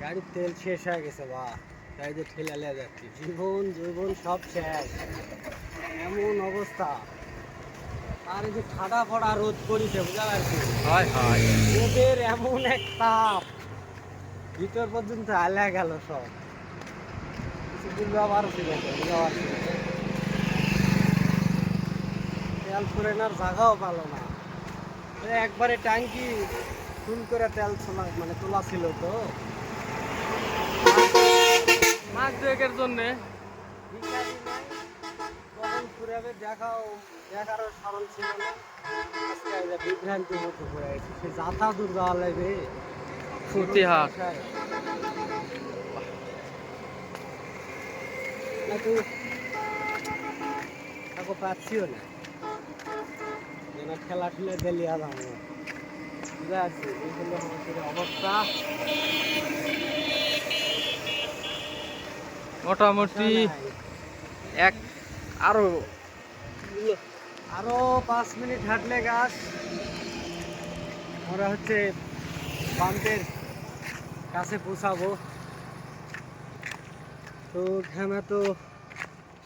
গাড়ির তেল শেষ হয়ে গেছে বা। তাই যে ঠেলে লিয়ে যাচ্ছি। জীবন জীবন সব শেষ। এমন অবস্থা। আর এই যে ঠাডা পড়া রোদ করিছে বুঝা পারছি? হয় হয়। রোদের এমন এক তাপ। ভিতর পর্যন্ত আলে গেল সব। ব্যবহার ছিল তো, ব্যবহার ছিল। তেল ফুরেনার জায়গাও ভালো না। একবারে ট্যাঙ্কি ফুল করে তেল ছোলা মানে তোলা ছিল তো। মাস দুয়েকের জন্যে। কখন ফুরাবে দেখাও। দেখারও স্মরণ ছিল না। আজকে বিভ্রান্তির মতো গেছে সে যাতা দূর যাওয়া লাগবে। ফুর্তিহাট না তো তাকে পাচ্ছিও না। যেন খেলা খেলে দিলি আর অবস্থা। মোটামুটি এক আরও আরও পাঁচ মিনিট হাঁটলে গাছ আমরা হচ্ছে পাম্পের কাছে পৌঁছাবো। তো ঘামে তো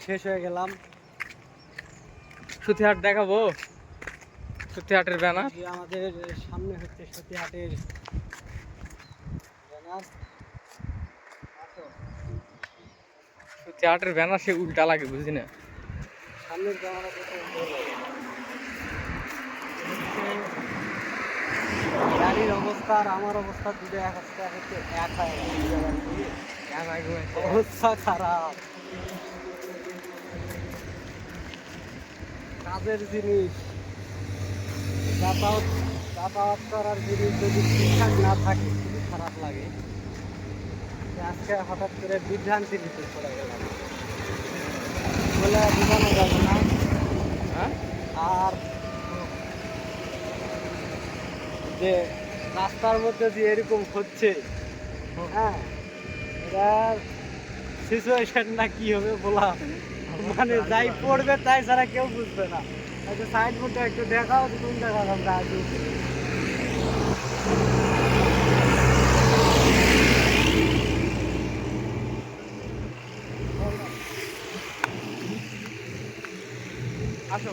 শেষ হয়ে গেলাম। সুতিহাট দেখাবো? সুতিহাটের ব্যানার। আমাদের সামনে হচ্ছে সতীহাটের ব্যানার। সুতিহাটের ব্যানার সে উল্টা লাগে বুঝি না? সামনের বলো। গাড়ির অবস্থা আর আমার অবস্থা দুটো এক এক হচ্ছে এক হয়ে অবস্থা খারাপ। কাজের জিনিস। যাতায়াত যাতায়াত করার জিনিস যদি ঠিকঠাক না থাকে খুবই খারাপ লাগে। আজকে হঠাৎ করে বিভ্রান্তির ভিতরে পড়ে গেলাম বলে বোঝানো যাবে না। হ্যাঁ? আর যে রাস্তার মধ্যে যে এরকম হচ্ছে হ্যাঁ এটার সিচুয়েশন না কি হবে বলা মানে যাই পড়বে তাই ছাড়া কেউ বুঝবে না। আচ্ছা সাইড বোর্ডটা একটু দেখাও তুমি দেখাও আমরা আছি আসো।